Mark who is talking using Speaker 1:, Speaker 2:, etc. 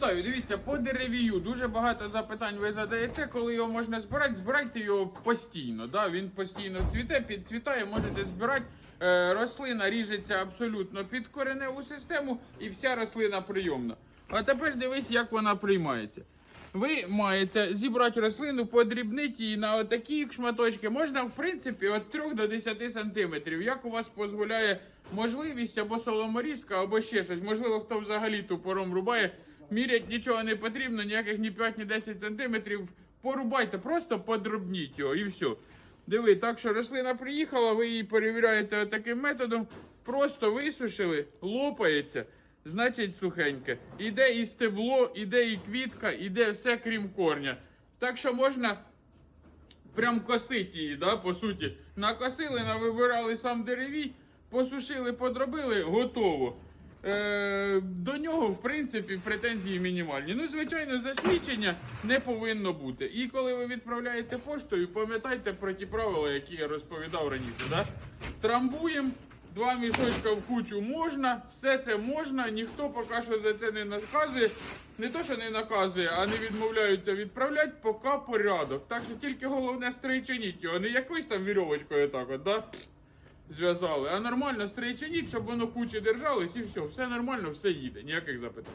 Speaker 1: Вітаю, дивіться, по деревію дуже багато запитань ви задаєте, коли його можна збирати. Збирайте його постійно. Да? Він постійно цвіте, підцвітає, можете збирати. Е, рослина ріжеться абсолютно під кореневу систему і вся рослина прийомна. А тепер дивись, як вона приймається. Ви маєте зібрати рослину, подрібнити її на отакі шматочки. Можна, в принципі, від 3 до 10 сантиметрів. Як у вас дозволяє можливість або соломорізка, або ще щось. Можливо, хто взагалі тупором рубає. Мірять нічого не потрібно, ніяких ні 5, ні 10 сантиметрів. Порубайте, просто подробніть його і все. Диви, так що рослина приїхала, ви її перевіряєте таким методом. Просто висушили, лопається, значить сухеньке. Іде і стебло, іде і квітка, іде все крім корня. Так що можна прям косити її, да, по суті. Накосили, навибирали сам деревій, посушили, подробили, готово. Е, до нього, в принципі, претензії мінімальні. Ну, звичайно, засвідчення не повинно бути. І коли ви відправляєте поштою, пам'ятайте про ті правила, які я розповідав раніше. Да? Трамбуємо, два мішочка в кучу можна, все це можна, ніхто поки що за це не наказує. Не то, що не наказує, а не відмовляються відправляти, поки порядок. Так що тільки головне стрийчиніть його, не якоюсь там вірьовочкою так от, да? Зв'язали, а нормально стрийчиніть, щоб воно кучі держалось і все, все нормально, все їде, ніяких запитань.